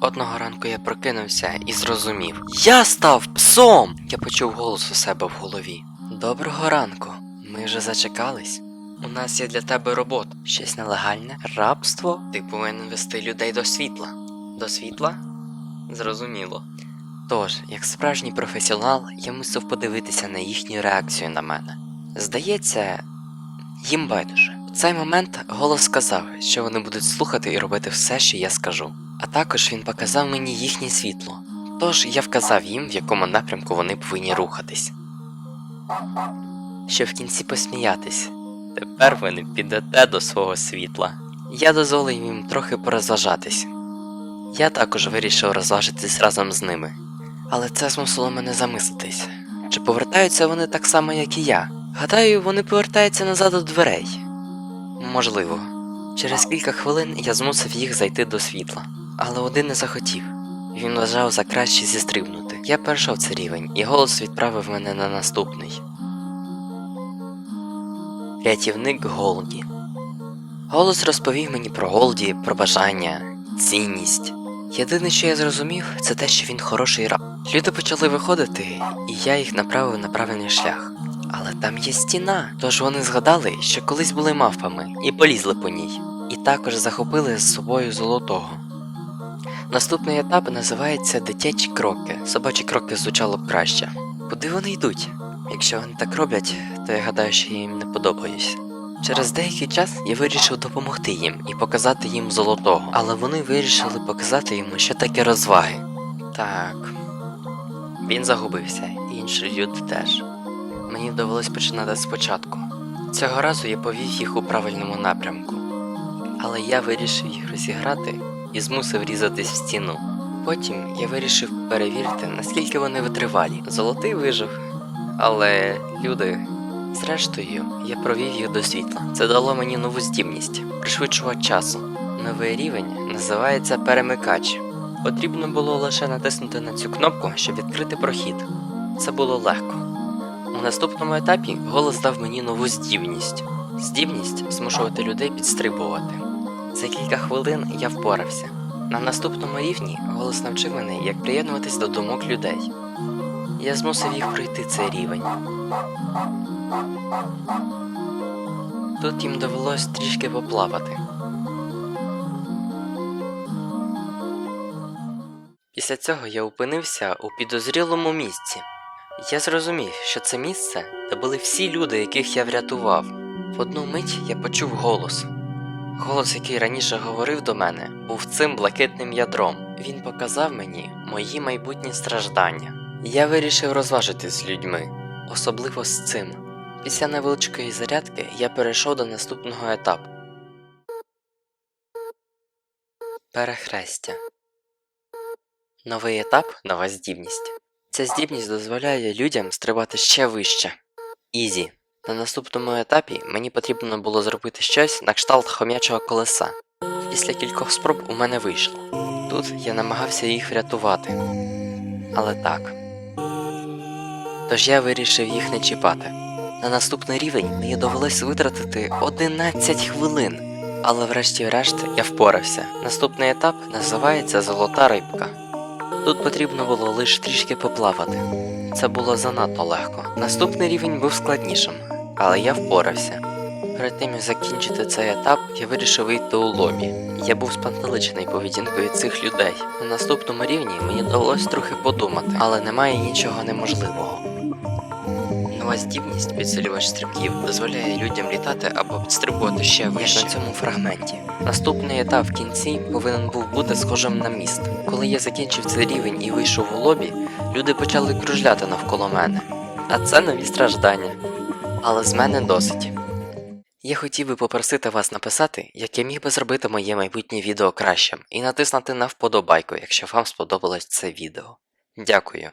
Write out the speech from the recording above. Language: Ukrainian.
Одного ранку я прокинувся і зрозумів. Я став псом! Я почув голос у себе в голові. Доброго ранку. Ми вже зачекались. У нас є для тебе робота. Щось нелегальне? Рабство? Ти повинен вести людей до світла. До світла? Зрозуміло. Тож, як справжній професіонал, я мусив подивитися на їхню реакцію на мене. Здається, їм байдуже. В цей момент голос сказав, що вони будуть слухати і робити все, що я скажу. А також він показав мені їхнє світло. Тож я вказав їм, в якому напрямку вони повинні рухатись. Щоб в кінці посміятись. Тепер ви не підете до свого світла. Я дозволив їм трохи порозважатись. Я також вирішив розважитись разом з ними. Але це змусило мене замислитись. Чи повертаються вони так само, як і я? Гадаю, вони повертаються назад до дверей. Можливо. Через кілька хвилин я змусив їх зайти до світла, але один не захотів. Він вважав за краще зістрибнути. Я перейшов цей рівень, і голос відправив мене на наступний. Рятівник Голді. Голос розповів мені про Голді, про бажання, цінність. Єдине, що я зрозумів, це те, що він хороший раб. Люди почали виходити, і я їх направив на правильний шлях. Але там є стіна, тож вони згадали, що колись були мавпами і полізли по ній, і також захопили з собою золотого. Наступний етап називається дитячі кроки. Собачі кроки звучало б краще. Куди вони йдуть? Якщо вони так роблять, то я гадаю, що їм не подобаюсь. Через деякий час я вирішив допомогти їм і показати їм золотого, але вони вирішили показати йому, що таке розваги. Так. Він загубився, і інші люди теж. Мені довелось починати спочатку. Цього разу я повів їх у правильному напрямку. Але я вирішив їх розіграти і змусив різатись в стіну. Потім я вирішив перевірити, наскільки вони витривалі. Золотий вижив. Але люди. Зрештою, я провів їх до світла. Це дало мені нову здібність пришвидшувати часу. Новий рівень називається перемикач. Потрібно було лише натиснути на цю кнопку, щоб відкрити прохід. Це було легко. У наступному етапі голос дав мені нову здібність. Здібність змушувати людей підстрибувати. За кілька хвилин я впорався. На наступному рівні голос навчив мене, як приєднуватись до думок людей. Я змусив їх пройти цей рівень. Тут їм довелось трішки поплавати. Після цього я опинився у підозрілому місці. Я зрозумів, що це місце, де були всі люди, яких я врятував. В одну мить я почув голос. Голос, який раніше говорив до мене, був цим блакитним ядром. Він показав мені мої майбутні страждання. Я вирішив розважитись з людьми, особливо з цим. Після невеличкої зарядки я перейшов до наступного етапу. Перехрестя. Новий етап нова здібність. Ця здібність дозволяє людям стрибати ще вище. Ізі. На наступному етапі мені потрібно було зробити щось на кшталт хом'ячого колеса. Після кількох спроб у мене вийшло. Тут я намагався їх врятувати. Але так. Тож я вирішив їх не чіпати. На наступний рівень мені довелось витратити 11 хвилин. Але врешті-решт я впорався. Наступний етап називається Золота рибка. Тут потрібно було лише трішки поплавати. Це було занадто легко. Наступний рівень був складнішим, але я впорався. Перед тим як закінчити цей етап, я вирішив вийти у лобі. Я був спантеличений поведінкою цих людей. На наступному рівні мені довелось трохи подумати, але немає нічого неможливого. Нова здібність підсилювач стрибків дозволяє людям літати або підстрибувати ще вище на цьому фрагменті. Наступний етап в кінці повинен був бути схожим на міст. Коли я закінчив цей рівень і вийшов у лобі, люди почали кружляти навколо мене. А це нові страждання. Але з мене досить. Я хотів би попросити вас написати, як я міг би зробити моє майбутнє відео кращим, і натиснути на вподобайку, якщо вам сподобалось це відео. Дякую.